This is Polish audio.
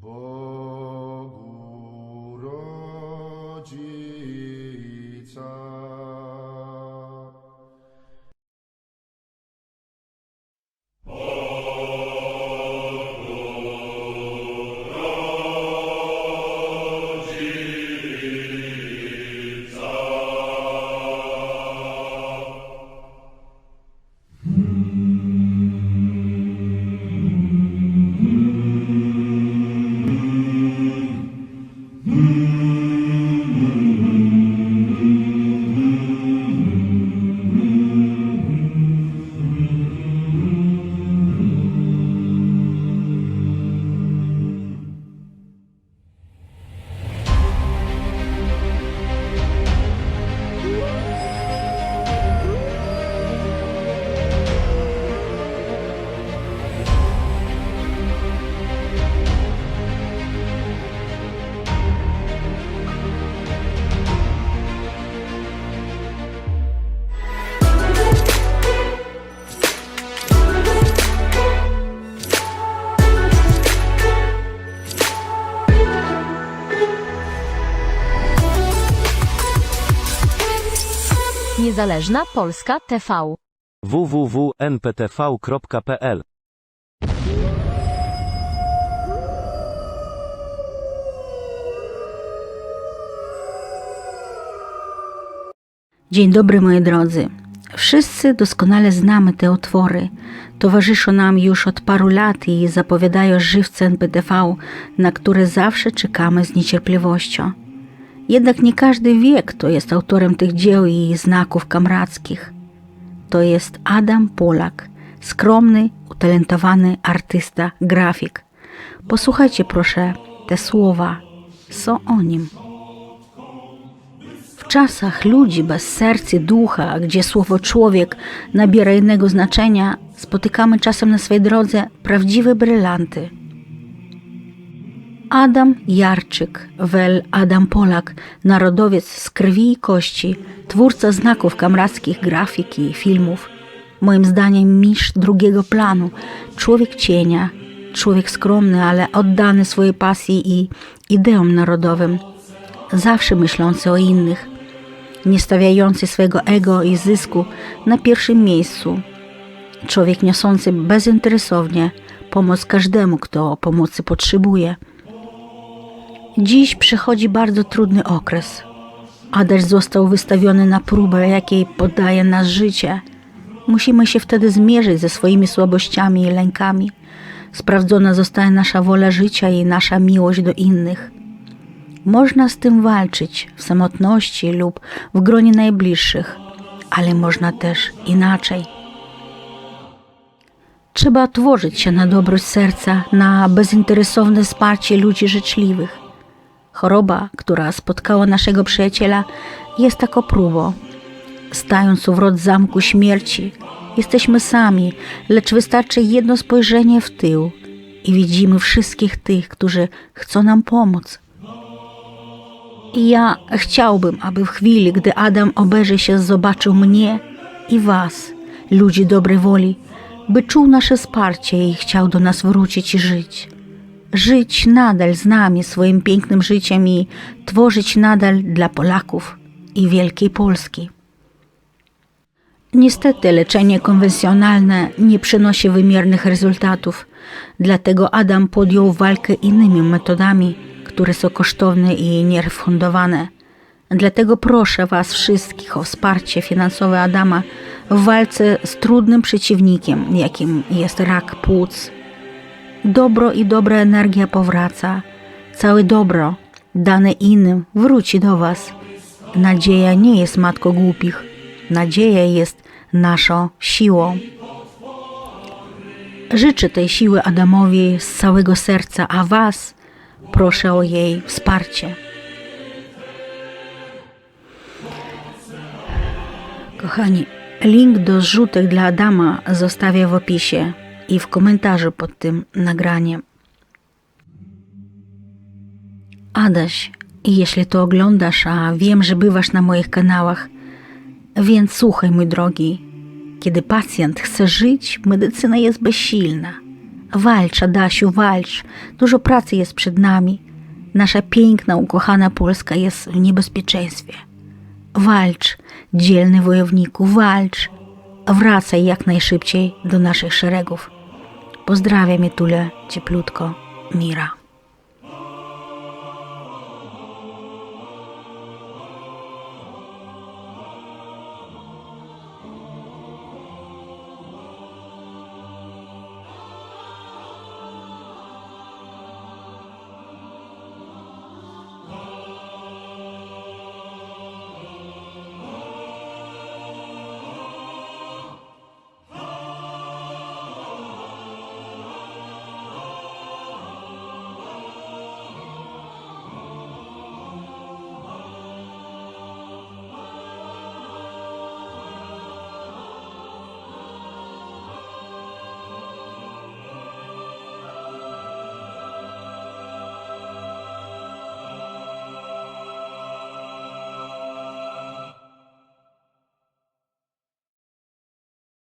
Bo Niezależna Polska TV. www.nptv.pl Dzień dobry moi drodzy. Wszyscy doskonale znamy te utwory. Towarzyszą nam już od paru lat i zapowiadają żywce NPTV, na które zawsze czekamy z niecierpliwością. Jednak nie każdy wie, kto jest autorem tych dzieł i znaków kamrackich. To jest Adam Polak, skromny, utalentowany artysta, grafik. Posłuchajcie proszę te słowa, co o nim. W czasach ludzi bez serca i ducha, gdzie słowo człowiek nabiera innego znaczenia, spotykamy czasem na swej drodze prawdziwe brylanty. Adam Jarczyk, wel Adam Polak, narodowiec z krwi i kości, twórca znaków kamrackich, grafiki i filmów. Moim zdaniem mistrz drugiego planu, człowiek cienia, człowiek skromny, ale oddany swojej pasji i ideom narodowym, zawsze myślący o innych, nie stawiający swego ego i zysku na pierwszym miejscu. Człowiek niosący bezinteresownie pomoc każdemu, kto pomocy potrzebuje. Dziś przychodzi bardzo trudny okres. Adaś został wystawiony na próbę, jakiej poddaje nas życie. Musimy się wtedy zmierzyć ze swoimi słabościami i lękami. Sprawdzona zostaje nasza wola życia i nasza miłość do innych. Można z tym walczyć w samotności lub w gronie najbliższych, ale można też inaczej. Trzeba otworzyć się na dobroć serca, na bezinteresowne wsparcie ludzi życzliwych. Choroba, która spotkała naszego przyjaciela, jest taką próbą. Stając u wrot zamku śmierci, jesteśmy sami, lecz wystarczy jedno spojrzenie w tył i widzimy wszystkich tych, którzy chcą nam pomóc. I ja chciałbym, aby w chwili, gdy Adam obejrzy się, zobaczył mnie i Was, ludzi dobrej woli, by czuł nasze wsparcie i chciał do nas wrócić i żyć. Żyć nadal z nami swoim pięknym życiem i tworzyć nadal dla Polaków i Wielkiej Polski. Niestety leczenie konwencjonalne nie przynosi wymiernych rezultatów, dlatego Adam podjął walkę innymi metodami, które są kosztowne i nierefundowane. Dlatego proszę Was wszystkich o wsparcie finansowe Adama w walce z trudnym przeciwnikiem, jakim jest rak płuc. Dobro i dobra energia powraca. Całe dobro, dane innym, wróci do Was. Nadzieja nie jest matką głupich. Nadzieja jest naszą siłą. Życzę tej siły Adamowi z całego serca, a Was proszę o jej wsparcie. Kochani, link do zrzutek dla Adama zostawię w opisie i w komentarzu pod tym nagraniem. Adaś, jeśli to oglądasz, a wiem, że bywasz na moich kanałach, więc słuchaj, mój drogi. Kiedy pacjent chce żyć, medycyna jest bezsilna. Walcz, Adasiu, walcz. Dużo pracy jest przed nami. Nasza piękna, ukochana Polska jest w niebezpieczeństwie. Walcz, dzielny wojowniku, walcz. Wracaj jak najszybciej do naszych szeregów. Pozdrawiam je tule cieplutko, Mira.